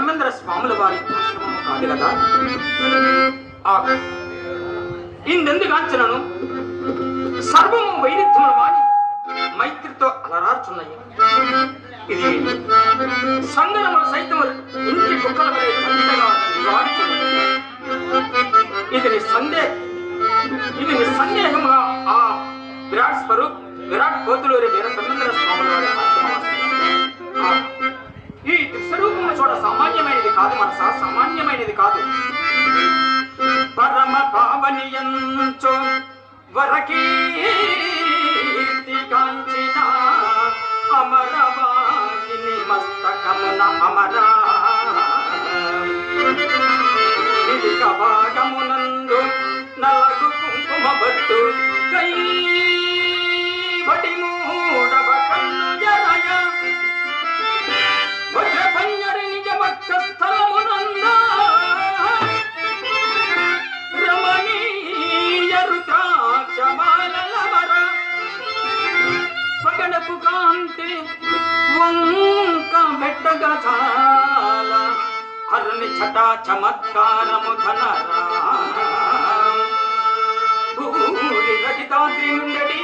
ధర్మేంద్ర స్వాముల వారి ఆశ్రమము కాదు కదా? ఆ ఇందెందుగాంచనను సర్వము వైరుధ్యములు వాని మైత్రితో అలరార్చున్నాయి. ఇది సంగనములు సైతము ఇంటి కుక్కల ఇది సందే ఇది నీ సందేహముగా ఆ విరాట్ స్వరూప్ విరాట్ కోతులూరి వీర ధర్మేంద్ర స్వాముల వారి ఆశ్రమవాసం. ఈ స్వరూపము చూడ సామాన్యమైనది కాదు మనసా సామాన్యమైనది కాదు. పరమ పావనియంచు వరకీ అరుని చమత్కారము ధనరా భూరి రజితాద్రి నుండడి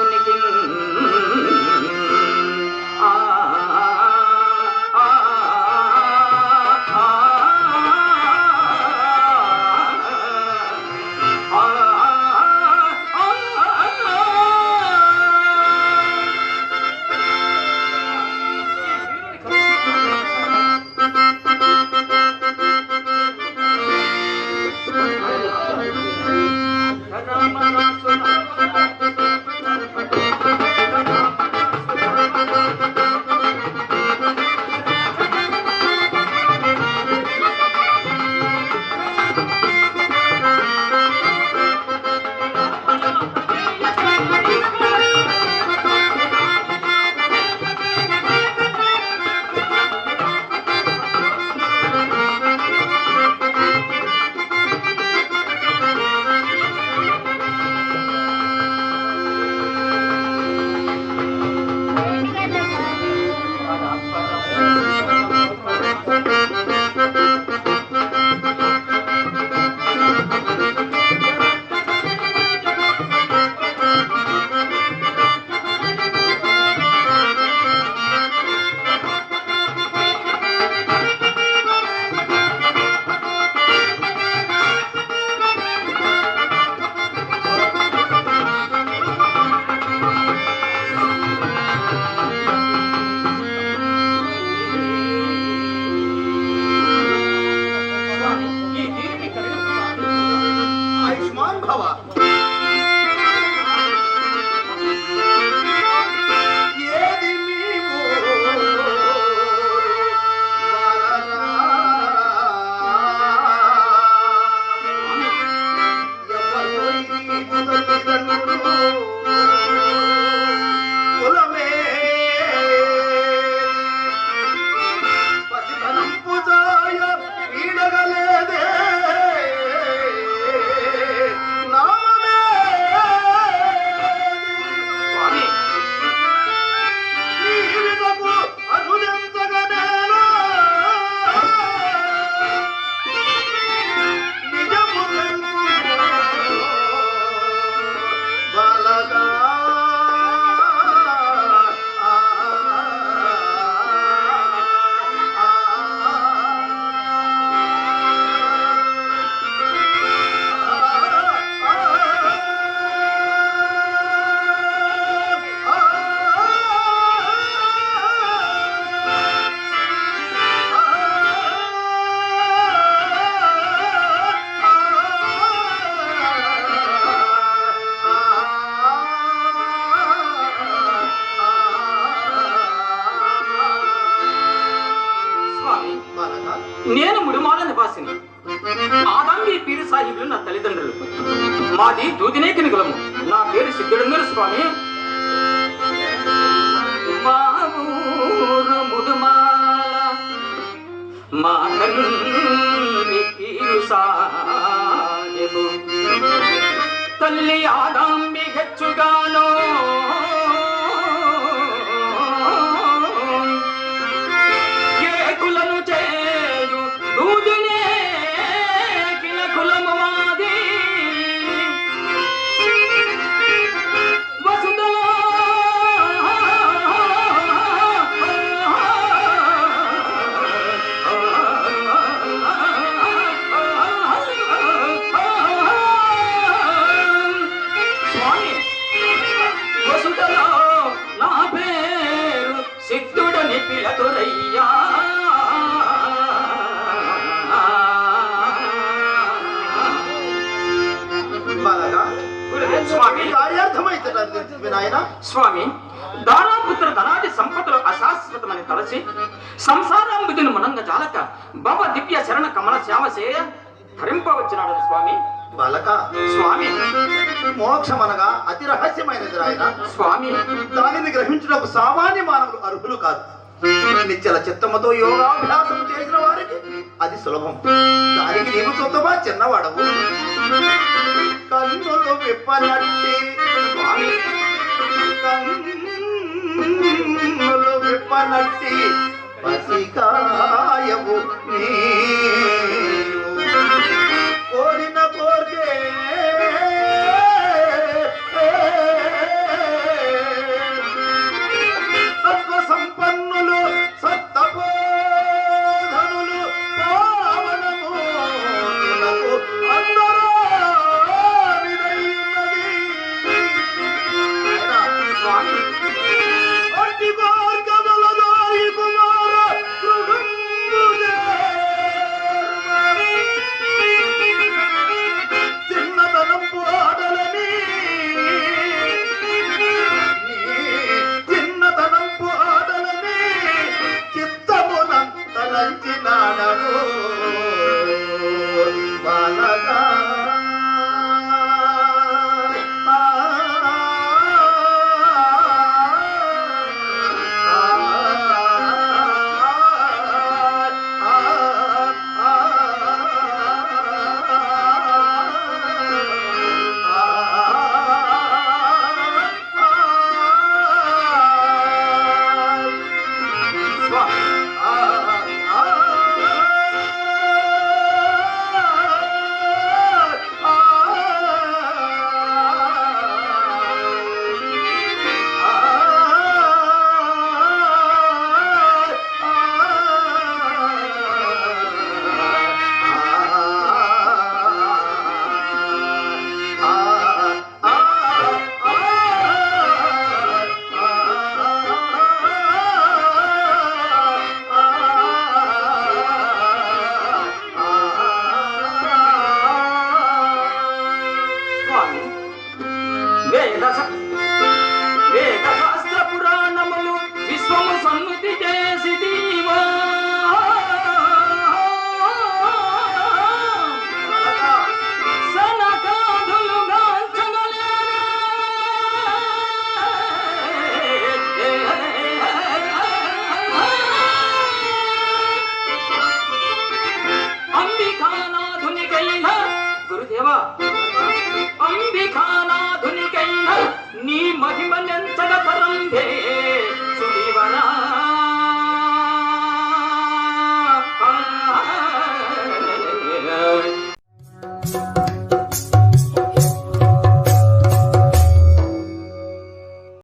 మానవునికి స్వామి నివాసిని. ఆదాంగి పీరు సాహిబులు నా తల్లిదండ్రులు. మాది దూదినే కులము నా పేరు సిద్ధుడంగరు స్వామి. మా ఊరు ముదుమాల. మా తల్లి పీరు సాహిబు. తల్లి ఆదాంబి హెచ్చుగానో. స్వామి దారాపుత్ర ధనాది సంపదలు అశాశ్వతమని తలచి సంసారాంబుదిని మనంగ జాలక భవ దివ్య శరణ కమల శ్యామ చేయ ధరింపవచ్చినాడు స్వామి. బాలక స్వామి మోక్షమనగా అతి రహస్యమైనది రాయన స్వామి దానిని గ్రహించుటకు సామాన్య మానవులు అర్హులు కాదు. నిశ్చల చిత్తముతో యోగాభ్యాసం చేసిన వారికి అది సులభం. దానికి నీవు చూద్దామా చిన్నవాడవు? కన్నులు విప్పనట్టి కన్నులు విప్పనట్టి పసికాయవు నీ